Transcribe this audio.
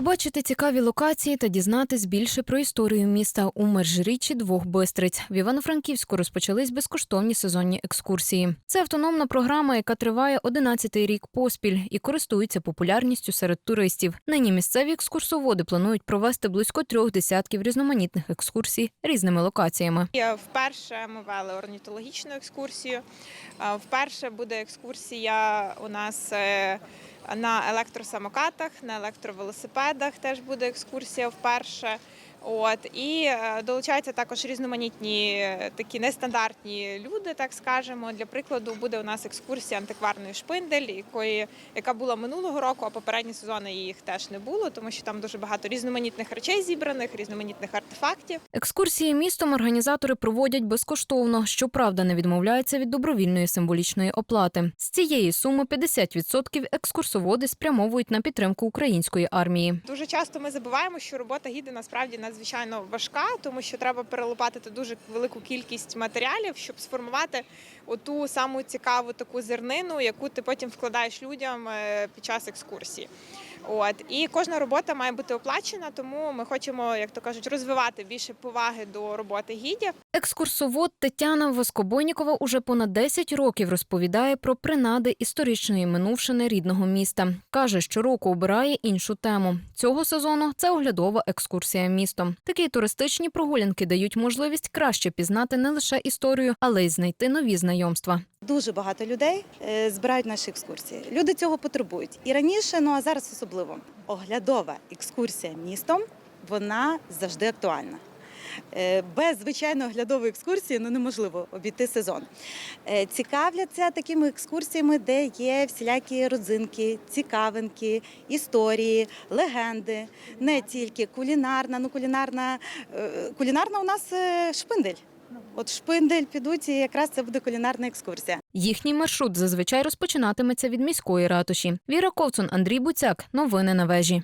Побачити цікаві локації та дізнатись більше про історію міста у межріччі двох бистриць. В Івано-Франківську розпочались безкоштовні сезонні екскурсії. Це автономна програма, яка триває 11-й рік поспіль і користується популярністю серед туристів. Нині місцеві екскурсоводи планують провести близько трьох десятків різноманітних екскурсій різними локаціями. Вперше ми вели орнітологічну екскурсію. Вперше буде екскурсія у нас е, на електросамокатах, на електровелосипедах. Теж буде екскурсія вперше. От і е, долучаються також різноманітні е, такі нестандартні люди, так скажемо. Для прикладу, буде у нас екскурсія антикварної шпиндель, якої яка була минулого року, а попередні сезони їх теж не було, тому що там дуже багато різноманітних речей зібраних, різноманітних артефактів. Екскурсії містом організатори проводять безкоштовно, щоправда, не відмовляються від добровільної символічної оплати. З цієї суми 50% екскурсоводи спрямовують на підтримку української армії. Дуже часто ми забуваємо, що робота гіди насправді надзвичайно важка, тому що треба перелопатити дуже велику кількість матеріалів, щоб сформувати оту саму цікаву таку зернину, яку ти потім вкладаєш людям е, під час екскурсії. От і кожна робота має бути оплачена, тому ми хочемо, як то кажуть, розвивати більше поваги до роботи гідів. Екскурсовод Тетяна Воскобойнікова уже понад 10 років розповідає про принади історичної минувшини рідного міста. Каже, щороку обирає іншу тему. Цього сезону це оглядова екскурсія містом. Такі туристичні прогулянки дають можливість краще пізнати не лише історію, але й знайти нові знайомства. Дуже багато людей е, збирають наші екскурсії. Люди цього потребують. І раніше, ну а зараз особливо. Оглядова екскурсія містом вона завжди актуальна. Е, Без звичайно оглядової екскурсії ну неможливо обійти сезон. Е, Цікавляться такими екскурсіями, де є всілякі родзинки, цікавинки, історії, легенди, не тільки кулінарна. Ну кулінарна, кулінарна у нас шпиндель. От шпиндель підуть, і якраз це буде кулінарна екскурсія. Їхній маршрут зазвичай розпочинатиметься від міської ратуші. Віра Ковцун, Андрій Буцяк. Новини на вежі.